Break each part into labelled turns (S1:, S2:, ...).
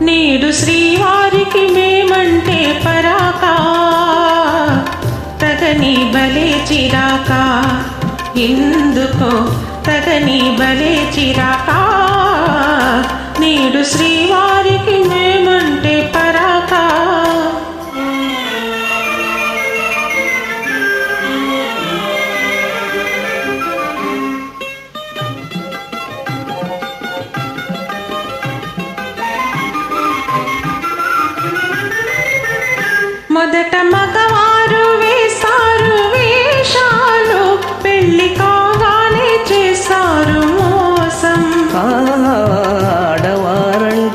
S1: నేడు శ్రీవారికి మేమంటే ఎందుకో తగని బలే చిరాకా. నేడు శ్రీవారికి మేమంటే పరాక. మొదట మగవా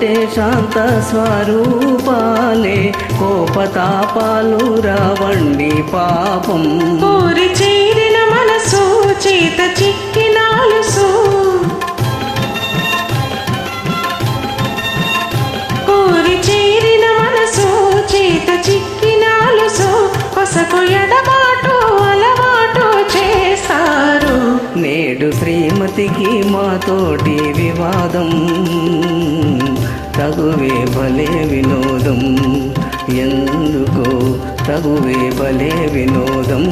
S2: ఆడవారంటే శాంత స్వరూపాలే కోపతాపాలు రావండి పాపం.
S1: కోరి చేరిన మనసు చేత చిక్కినాలుసు కోరి చేరిన మనసు చేత చిక్కినాలుసు కొసకు ఎడబాటు అలవాటు చేస్తారు
S2: నేడు శ్రీమతికి మాతోటి వివాదం. తగువే భలే వినోదం. ఎందుకో తగువే భలే వినోదం.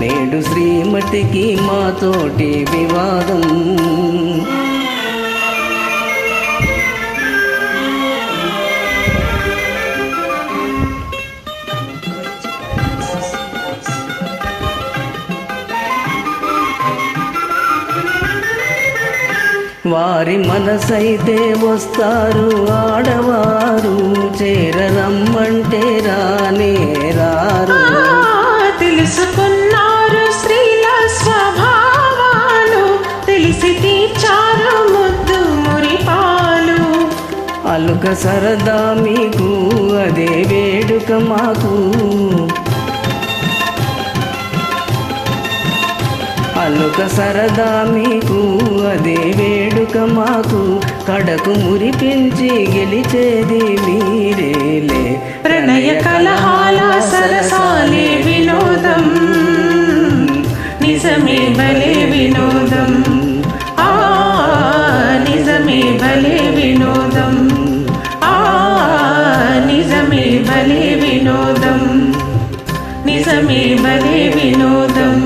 S2: నేడు శ్రీమతికి మాతోటి వివాదం. వారి మనసైతే వస్తారు ఆడవారు చేరరమ్మంటే రానే రారు.
S1: ఆ, తెలుసుకున్నారు స్త్రీల స్వభావాలు తెలిసి తీర్చారు ముద్దు మురిపాలు.
S2: అలుక సరదా మీకు అదే వేడుక మాకు. అలుక సరదా మీకు అదే వేడుక మాకు. కడకు మురిపించి గెలిచేది మీరేలే
S1: ప్రణయ కలహాల సరసాలే వినోదం. నిజమే భలే వినోదం. ఆ నిజమే భలే వినోదం. ఆ నిజమే భలే వినోదం. నిజమే భలే వినోదం.